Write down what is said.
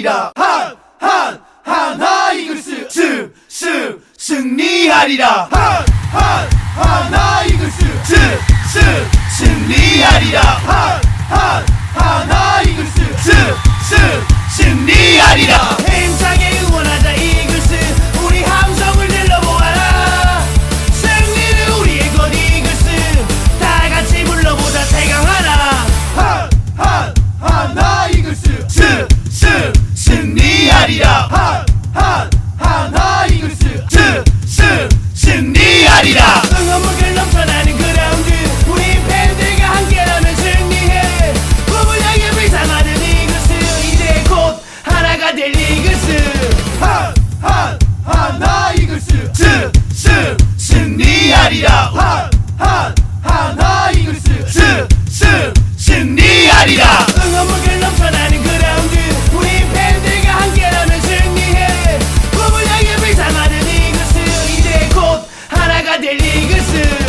승리하리라 한 한 하나 이글스 승승 승리하리라. 한 한 하나 이글스 승승 승리하리라. 한 한 하나 우리가 응원목을 넘쳐나는 그라운드 우리 팬들과 함께라면 승리해. 꿈을 향해 비상하는 이글스 이제 곧 하나가 될 이글스. Ferguson.